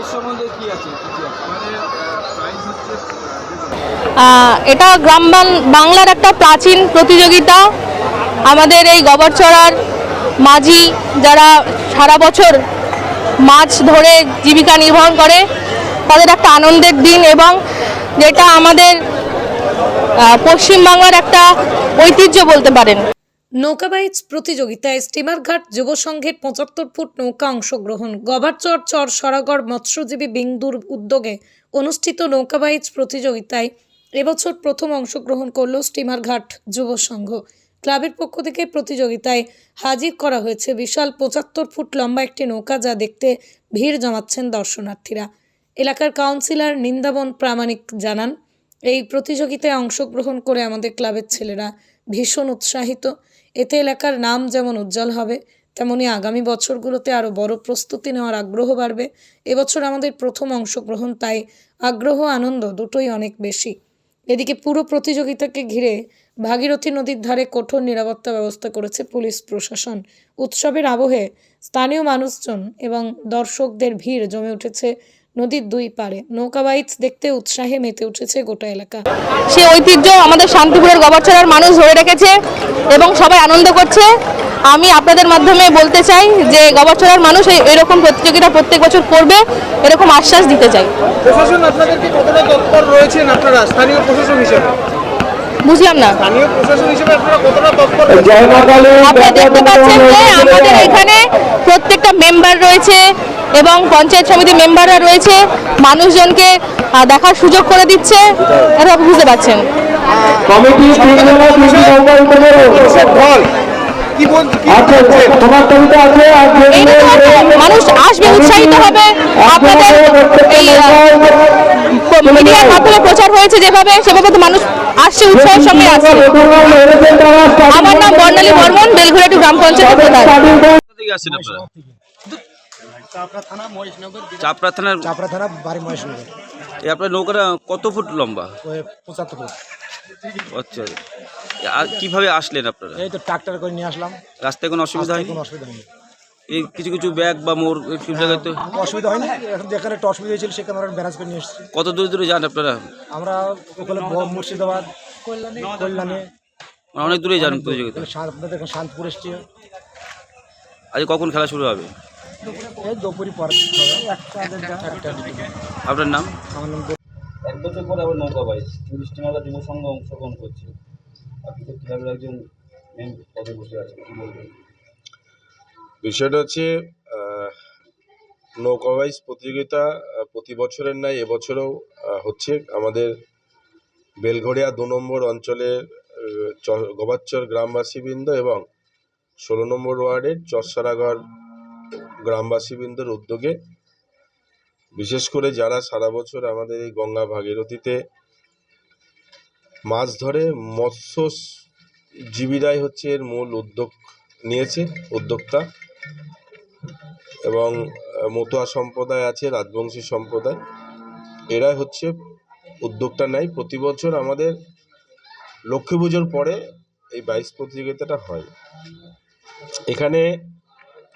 Price সম্বন্ধে কি আছে? আহ, এটা গ্রাম বাং- বাংলার একটা প্রাচীন প্রতিযোগিতা। আমাদের এই গবরচড়ার মাঝি যারা সারা বছর মাছ ধরে জীবিকা নির্বাহ করে তাদের একটা আনন্দের দিন এবং যেটা আমাদের পশ্চিমবাংলার একটা ঐতিহ্য বলতে পারেন। নৌকাবাইজ প্রতিযোগিতায় স্টিমারঘাট যুব সংঘের পঁচাত্তর ফুট নৌকা অংশগ্রহণ। গভারচর চর, সরাগড়, মৎস্যজীবী বিন্দুর উদ্যোগে অনুষ্ঠিত নৌকাবাইজ প্রতিযোগিতায় এবছর প্রথম অংশগ্রহণ করল স্টিমারঘাট যুব সংঘ ক্লাবের পক্ষ থেকে প্রতিযোগিতায় হাজির করা হয়েছে বিশাল পঁচাত্তর ফুট লম্বা একটি নৌকা যা দেখতে ভিড় জমাচ্ছেন দর্শনার্থীরা। এলাকার কাউন্সিলর নিন্দাবন প্রামাণিক জানান, এই প্রতিযোগিতায় অংশগ্রহণ করে আমাদের ক্লাবের ছেলেরা ভীষণ উৎসাহিত। এতে এলাকার নাম যেমন উজ্জ্বল হবে, তেমনি আগামী বছরগুলোতে আরও বড় প্রস্তুতি নেওয়ার আগ্রহ বাড়বে। এবছর আমাদের প্রথম অংশগ্রহণ, তাই আগ্রহ, আনন্দ দুটোই অনেক বেশি। এদিকে পুরো প্রতিযোগিতাকে ঘিরে ভাগীরথী নদীর ধারে কঠোর নিরাপত্তা ব্যবস্থা করেছে পুলিশ প্রশাসন। উৎসবের আবহে স্থানীয় মানুষজন এবং দর্শকদের ভিড় জমে উঠেছে নদীর দুই পারে নৌকা বাইচ দেখতে উৎসাহে মেতে উঠেছে গোটা এলাকা। সে ঐতিহ্য আমাদের শান্তিপুরের গবরচড়ার মানুষ ধরে রেখেছে এবং সবাই আনন্দ করছে। আমি আপনাদের মাধ্যমে বলতে চাই যে গবরচড়ার মানুষ এরকম প্রতিযোগিতা প্রত্যেক বছর করবে এরকম আশ্বাস দিতে চাই। প্রশাসন আপনাদেরকে কতটা তৎপর রয়েছেন আপনারা? স্থানীয় প্রশাসন হিসেবে। বুঝলাম না। আপনারা দেখতে পাচ্ছেন যে মেম্বার রয়েছে এবং পঞ্চায়েত সমিতি মেম্বাররা রয়েছে। মানুষজনকে দেখার সুযোগ করে দিচ্ছে। এটা বুঝতে পারছেন। কমিটি ফল কি বল কি আচ্ছা একটা মানুষ আসবে উৎসাহিত হবে। আপনাদের এই মিডিয়ার মাধ্যমে প্রচার হয়েছে যেভাবে সেভাবে তো মানুষ আসছে উৎসাহের সঙ্গে আসছে। আমার নাম বর্ণালী বর্মন বেলঘুরাটি গ্রাম পঞ্চায়েত প্রধান। চাপড়া থানার চাপড়া থানা বাড়ি মহেশনগর। এই আপনার নৌকাটা কত ফুট লম্বা? পঁচাত্তর ফুট। আচ্ছা। আর কীভাবে আসলেন আপনারা? এই তো ট্রাক্টর করে নিয়ে আসলাম। রাস্তায় কোনো অসুবিধা হয়নি? কোনো অসুবিধা হয়নি। এই কিছু কিছু ব্যাগ বা মোড় কিছু জায়গায় তো অসুবিধা হয়নি। এখন যেখানে একটু অসুবিধা হয়েছিল সেখানে আমরা ব্যারাজ করে নিয়ে এসেছি। কত দূরে দূরে যান আপনারা? আমরা ওখানে মুর্শিদাবাদ কল্যাণে। মানে অনেক দূরে যান প্রতিযোগিতা। আপনাদের শান্তপুর এসছি। আজ কখন খেলা শুরু হবে? এই দুপুরি পরে একটা একটা আপনার নাম? আমার নাম এক বছর পর আবার নৌকা বাইশ স্টিমাররা যুব সংঘ অংশগ্রহণ করছে। আপনি তো ক্লাবের একজন পদে বসে আছেন কি বলবেন? বিষয়টা হচ্ছে আহ, নৌকা বাইচ প্রতিযোগিতা প্রতি বছরের ন্যায় এবছরও হচ্ছে। আমাদের বেলঘড়িয়া দু নম্বর অঞ্চলের গবাচ্চর গ্রামবাসীবৃন্দ এবং ষোলো নম্বর ওয়ার্ডের চরসারাগড় গ্রামবাসীবৃন্দর উদ্যোগে, বিশেষ করে যারা সারা বছর আমাদের এই গঙ্গা ভাগীরথীতে মাছ ধরে, মৎস্যজীবীরাই হচ্ছে এর মূল উদ্যোগ নিয়েছে, উদ্যোক্তা। এবং মতুয়া সম্প্রদায় আছে, রাজবংশী সম্প্রদায়। এরাই হচ্ছে উদ্যোগটা নেয়। প্রতি বছর আমাদের লক্ষ্মী পুজোর পরে এই বাইশ প্রতিযোগিতাটা হয়। এখানে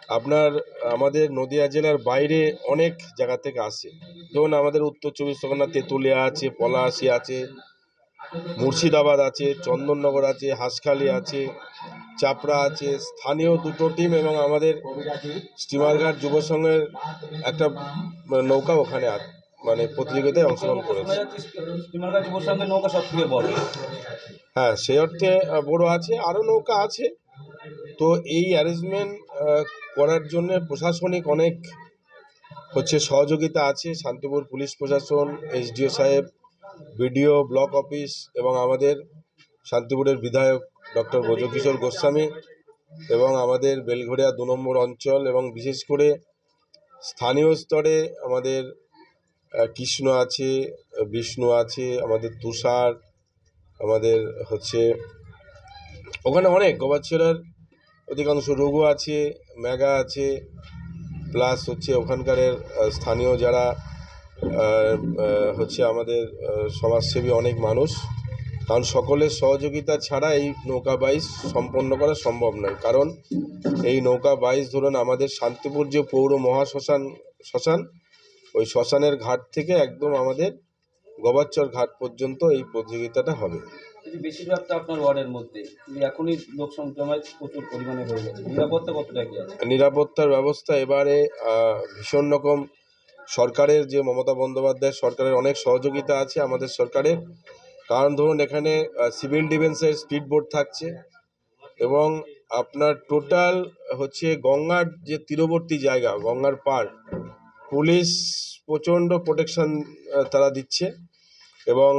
আপনার আমাদের নদিয়া জেলার বাইরে অনেক জায়গা থেকে আসে। যেমন আমাদের উত্তর চব্বিশ পরগনা তেঁতুলিয়া আছে পলাশি আছে মুর্শিদাবাদ আছে চন্দননগর আছে হাঁসখালি আছে চাপড়া আছে। স্থানীয় দুটো টিম এবং আমাদের স্টিমারঘাট যুব সংঘের একটা নৌকা ওখানে মানে প্রতিযোগিতায় অংশগ্রহণ করেছে। হ্যাঁ সেই অর্থে বড় আছে আরও নৌকা আছে। তো এই অ্যারেঞ্জমেন্ট করার জন্য প্রশাসনিক অনেক হচ্ছে সহযোগিতা আছে। শান্তিপুর পুলিশ প্রশাসন, এসডিও সাহেব, বিডিও, ব্লক অফিস এবং আমাদের শান্তিপুরের বিধায়ক ডক্টর ব্রজকিশোর গোস্বামী এবং আমাদের বেলঘড়িয়া দু নম্বর অঞ্চল এবং বিশেষ করে স্থানীয় স্তরে আমাদের কৃষ্ণ আছে, বিষ্ণু আছে, আমাদের তুষার, আমাদের হচ্ছে ওখানে অনেক গোবাচ্ছড়ার অধিকাংশ রোগও আছে, ম্যাগা আছে, প্লাস হচ্ছে ওখানকারের স্থানীয় যারা হচ্ছে আমাদের সমাজসেবী অনেক মানুষ, কারণ সকলের সহযোগিতা ছাড়া এই নৌকা বাইচ সম্পন্ন করা সম্ভব নয়। কারণ এই নৌকা বাইচ ধরুন আমাদের শান্তিপুর যে পৌর মহাশ্মশান, শ্মশান, ওই শ্মশানের ঘাট থেকে একদম আমাদের গবাচ্চর ঘাট পর্যন্ত এই প্রতিযোগিতাটা হবে। বেশিরভাগটা আপনার ওয়ার্ডের মধ্যে। এখনই লোক জমায়েত প্রচুর পরিমাণে হয়ে গেছে। নিরাপত্তা কতটা কি আছে? নিরাপত্তার ব্যবস্থা এবারে ভীষণ রকম। সরকারের যে মমতা বন্দ্যোপাধ্যায় সরকারের অনেক সহযোগিতা আছে আমাদের সরকারের। কারণ ধরুন এখানে সিভিল ডিফেন্সের স্পিড বোর্ড থাকছে এবং আপনার টোটাল হচ্ছে গঙ্গার যে তীরবর্তী জায়গা গঙ্গার পার পুলিশ প্রচণ্ড প্রোটেকশন তারা দিচ্ছে এবং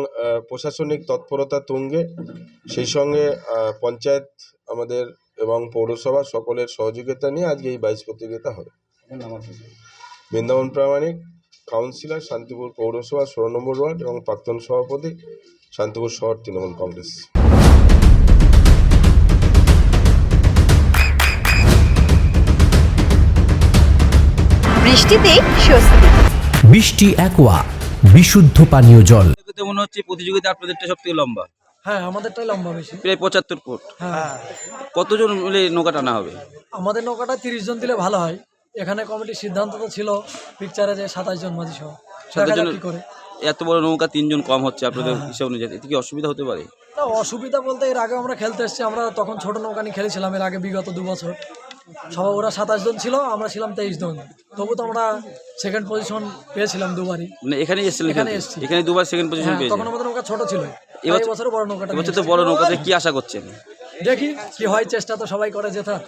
প্রশাসনিক তৎপরতা তুঙ্গে। সেই সঙ্গে পঞ্চায়েত আমাদের এবং পৌরসভা সকলের সহযোগিতা নিয়ে আজকে এই বাইশ প্রতিযোগিতা হবে। বৃন্দাবন প্রামাণিক কাউন্সিলর শান্তিপুর পৌরসভা ষোলো নম্বর ওয়ার্ড এবং প্রাক্তন সভাপতি শান্তিপুর শহর তৃণমূল কংগ্রেস। বৃষ্টিতে স্বস্তি। বৃষ্টি অ্যাকোয়া বিশুদ্ধ পানীয় জল। মনে হচ্ছে প্রতিযোগিতা আপনাদেরটা সব থেকে লম্বা। হ্যাঁ আমাদেরটাই লম্বা বেশি। প্রায় পঁচাত্তর ফুট। হ্যাঁ। কতজন মিলে নৌকা টানা হবে? আমাদের নৌকাটা তিরিশ জন দিলে ভালো হয়। এখানে কমিটির সিদ্ধান্ত তো ছিল পিকচারে যে সাতাশ জন মাঝি সহ। জনের- কি করে। এত বড় নৌকা তিনজন কম হচ্ছে আপনাদের হিসাব অনুযায়ী এতে কি অসুবিধা হতে পারে? না অসুবিধা বলতে এর আগে আমরা খেলতে এসেছি আমরা তখন ছোট নৌকা নিয়ে খেলেছিলাম এর আগে বিগত দু বছর। সবাই ওরা সাতাশ জন ছিল আমরা ছিলাম তেইশ জন। তবু তো আমরা সেকেন্ড পজিশন পেয়েছিলাম দুবারই। মানে এখানে এসেছিলেন এখানে? এসেছি। এখানে দুবার সেকেন্ড পজিশন হ্যাঁ পেয়েছেন তখন আমাদের নৌকা ছোট ছিল। এবার- এই বছর বড় নৌকাটা এবছর তো বড় নৌকাতে কি আশা করছেন? দেখি কি হয় চেষ্টা তো সবাই করে জেতার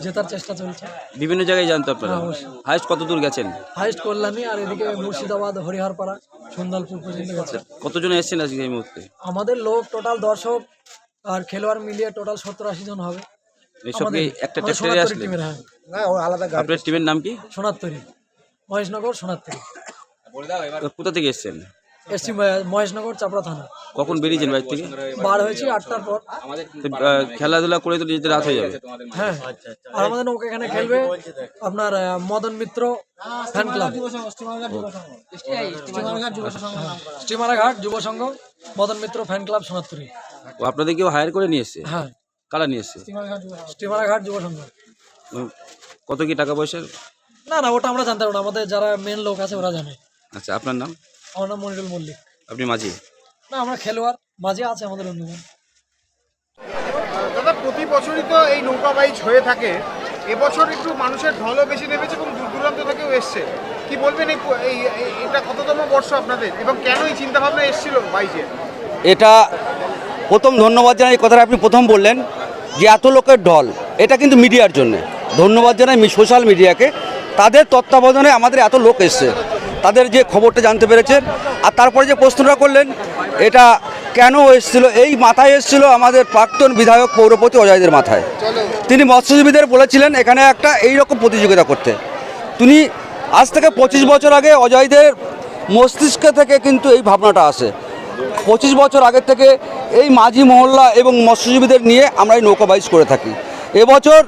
জেতার চেষ্টা চলছে। বিভিন্ন জায়গায় জানতো আপনারা? হ্যাঁ, অবশ্যই। হাইস্ট কত দূর গেছেন? হাইস্ট কল্যাণী আর এদিকে মুর্শিদাবাদ হরিহরপাড়া সুন্দরপুর পর্যন্ত গেছে। কতজন এসেছেন আজকে এই মুহূর্তে? আমাদের লোক টোটাল দর্শক আর খেলোয়াড় মিলিয়ে টোটাল সত্তর আশি জন হবে। এইসব কি একটা হ্যাঁ। আপনার টিমের নাম কি? সোনারতরী মহেশনগর কোথা থেকে এসেছেন? এসছি মহেশনগর চাপড়া থানা। কখন বেরিয়েছেন বাইর থেকে? বার হয়েছি আটটার পর। খেলাধুলা করে তো নিজেদের রাত হয়ে যাবে। হ্যাঁ আর আমাদের নৌকা এখানে খেলবে আপনার মদন মিত্র ফ্যান ক্লাব স্টিমারা ঘাট যুব সংঘ মদন মিত্র ফ্যান ক্লাব সোনারতরী ও আপনাদের কেউ হায়ার করে নিয়ে এসছে? হ্যাঁ। কারা নিয়ে এসছে? স্টিমারা ঘাট যুব সংঘ। কত কি টাকা পয়সা? না না ওটা আমরা জানতে পারব না। আমাদের যারা মেন লোক আছে ওরা জানে। আচ্ছা আপনার নাম? আমার নাম মনিরুল মল্লিক। আপনি মাঝি? না আমরা খেলোয়াড়। মাঝে আছে আমাদের অন্যজন দাদা প্রতি বছরই তো এই নৌকা বাইচ হয়ে থাকে। এবছর একটু মানুষের ঢলও বেশি নেমেছে এবং দূর দূরান্ত থেকেও এসছে। কি বলবেন এই এই এই- এটা কততম বর্ষ আপনাদের? এবং কেন এই চিন্তা ভাবনা এসেছিল বাইচে? এটা প্রথম ধন্যবাদ জানাই এই কথাটা আপনি প্রথম বললেন। যে এত লোকের ঢল, এটা কিন্তু মিডিয়ার জন্য। ধন্যবাদ জানাই সোশ্যাল মিডিয়াকে। তাদের তত্ত্বাবধানে আমাদের এত লোক এসছে। তাদের যে খবরটা জানতে পেরেছেন, আর তারপরে যে প্রশ্নটা করলেন, এটা কেন এসেছিল? এই মাথায় এসেছিল আমাদের প্রাক্তন বিধায়ক পৌরপতি অজয়দের মাথায়। তিনি মৎস্যজীবীদের বলেছিলেন, এখানে একটা এই রকম প্রতিযোগিতা করতে। তিনি আজ থেকে পঁচিশ বছর আগে অজয়দের মস্তিষ্ক থেকে কিন্তু এই ভাবনাটা আসে। পঁচিশ বছর আগের থেকে এই মাঝি মহল্লা এবং মৎস্যজীবীদের নিয়ে আমরা এই নৌকা বাইচ করে থাকি। এবছর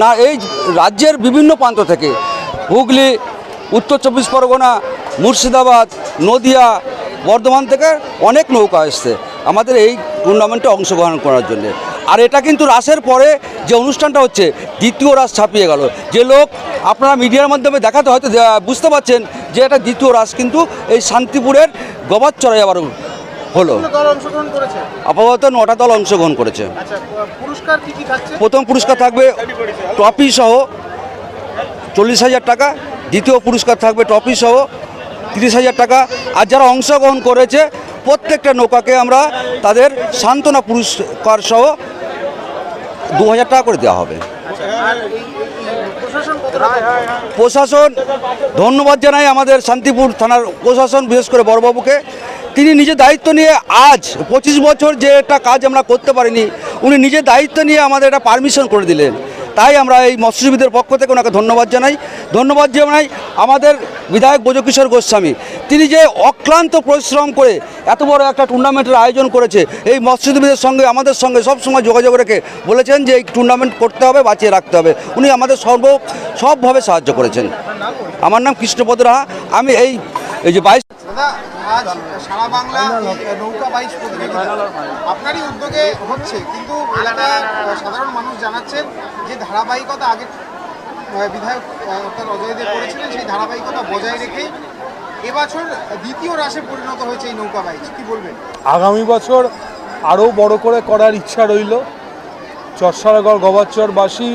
না, এই রাজ্যের বিভিন্ন প্রান্ত থেকে হুগলি, উত্তর চব্বিশ পরগনা, মুর্শিদাবাদ, নদিয়া, বর্ধমান থেকে অনেক নৌকা এসছে আমাদের এই টুর্নামেন্টে অংশগ্রহণ করার জন্য। আর এটা কিন্তু রাসের পরে যে অনুষ্ঠানটা হচ্ছে, দ্বিতীয় রাস ছাপিয়ে গেল। যে লোক আপনারা মিডিয়ার মাধ্যমে দেখাতে হয়তো বুঝতে পারছেন যে এটা দ্বিতীয় রাস, কিন্তু এই শান্তিপুরের গবাচ্চরাই আবার হলো। আপাতত নটা দল অংশগ্রহণ করেছে। আচ্ছা প- পুরস্কার কি কি থাকছে? প্রথম পুরস্কার থাকবে ট্রফি সহ চল্লিশ হাজার টাকা দ্বিতীয় পুরস্কার থাকবে ট্রফি সহ তিরিশ হাজার টাকা। আর যারা অংশগ্রহণ করেছে প্রত্যেকটা নৌকাকে আমরা তাদের সান্ত্বনা পুরস্কার সহ দু হাজার টাকা করে দেওয়া হবে। কতটা প্রশাসন ধন্যবাদ জানাই আমাদের শান্তিপুর থানার প্রশাসন বিশেষ করে বড়বাবুকে। তিনি নিজে দায়িত্ব নিয়ে আজ পঁচিশ বছর যে একটা কাজ আমরা করতে পারিনি, উনি নিজে দায়িত্ব নিয়ে আমাদের এটা পারমিশন করে দিলেন। তাই আমরা এই মৎস্যজীবীদের পক্ষ থেকে ওনাকে ধন্যবাদ জানাই। ধন্যবাদ জানাই আমাদের বিধায়ক ব্রজকিশোর গোস্বামী। তিনি যে অক্লান্ত পরিশ্রম করে এত বড় একটা টুর্নামেন্টের আয়োজন করেছে, এই মৎস্যজীবীদের সঙ্গে, আমাদের সঙ্গে সবসময় যোগাযোগ রেখে বলেছেন যে এই টুর্নামেন্ট করতে হবে, বাঁচিয়ে রাখতে হবে। উনি আমাদের সর্ব, সবভাবে সাহায্য করেছেন। আমার নাম কৃষ্ণপদ রাহা। আমি এই এই যে বাইশ দাদা, আজ সারা বাংলা নৌকা বাইচ প্রতিযোগিতা। আপনারই উদ্যোগে হচ্ছে, কিন্তু এলাকার সাধারণ মানুষ জানাচ্ছেন যে ধারাবাহিকতা আগে বিধায়ক অর্থাৎ অজয় দেব করেছিলেন, সেই ধারাবাহিকতা বজায় রেখেই এবছর দ্বিতীয় রাশে পরিণত হয়েছে এই নৌকা বাইচ কি বলবেন? আগামী বছর আরও বড় করে করার ইচ্ছা রইল। চরসারাগড় গবাচরবাসী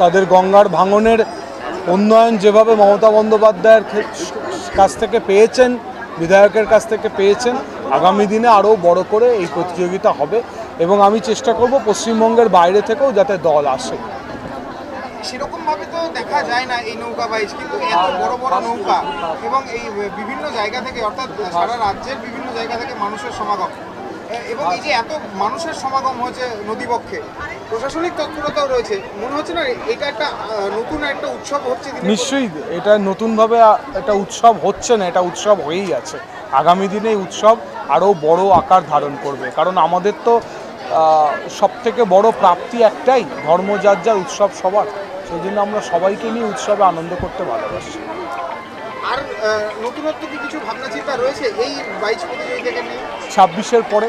তাদের গঙ্গার ভাঙনের উন্নয়ন যেভাবে মমতা বন্দ্যোপাধ্যায়ের কাছ থেকে পেয়েছেন, বিধায়কের কাছ থেকে পেয়েছেন, আগামী দিনে আরও বড় করে এই প্রতিযোগিতা হবে এবং আমি চেষ্টা করব পশ্চিমবঙ্গের বাইরে থেকেও যাতে দল আসে। সেরকম ভাবে তো দেখা যায় না এই নৌকা বাইচ কিন্তু এত বড় বড় নৌকা এবং এই বিভিন্ন জায়গা থেকে, অর্থাৎ সারা রাজ্যের বিভিন্ন জায়গা থেকে মানুষের সমাগম। এবং এই যে এত মানুষের সমাগম হয়েছে নদীপক্ষে প্রশাসনিক তৎপরতাও রয়েছে। মনে হচ্ছে না এটা একটা নতুন একটা উৎসব হচ্ছে নিশ্চয়ই এটা নতুনভাবে এটা উৎসব হচ্ছে না এটা উৎসব হয়েই আছে। আগামী দিনে এই উৎসব আরও বড় আকার ধারণ করবে। কারণ আমাদের তো সব থেকে বড় প্রাপ্তি একটাই ধর্ম যার যার উৎসব সবার। সেই জন্য আমরা সবাইকে নিয়ে উৎসবে আনন্দ করতে ভালোবাসি। আর নতুনত্ব কি কিছু ভাবনা চিন্তা রয়েছে এই বাইচ প্রতিযোগিতাকে নিয়ে? ছাব্বিশের পরে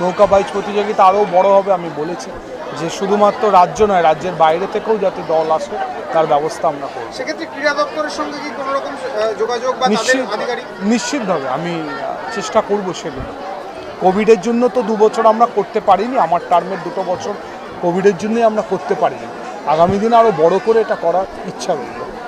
নৌকা বাইচ প্রতিযোগিতা আরও বড় হবে আমি বলেছি। যে শুধুমাত্র রাজ্য নয় রাজ্যের বাইরে থেকেও যাতে দল আসে তার ব্যবস্থা আমরা করব। সেক্ষেত্রে ক্রীড়া দপ্তরের সঙ্গে কি কোনো রকম যোগাযোগ বা নিশ্চিত নিশ্চিতভাবে আমি চেষ্টা করব সেগুলো। কোভিডের জন্য তো দু বছর আমরা করতে পারিনি আমার টার্মের দুটো বছর কোভিডের জন্যই আমরা করতে পারিনি। আগামী দিনে আরও বড় করে এটা করার ইচ্ছা রইল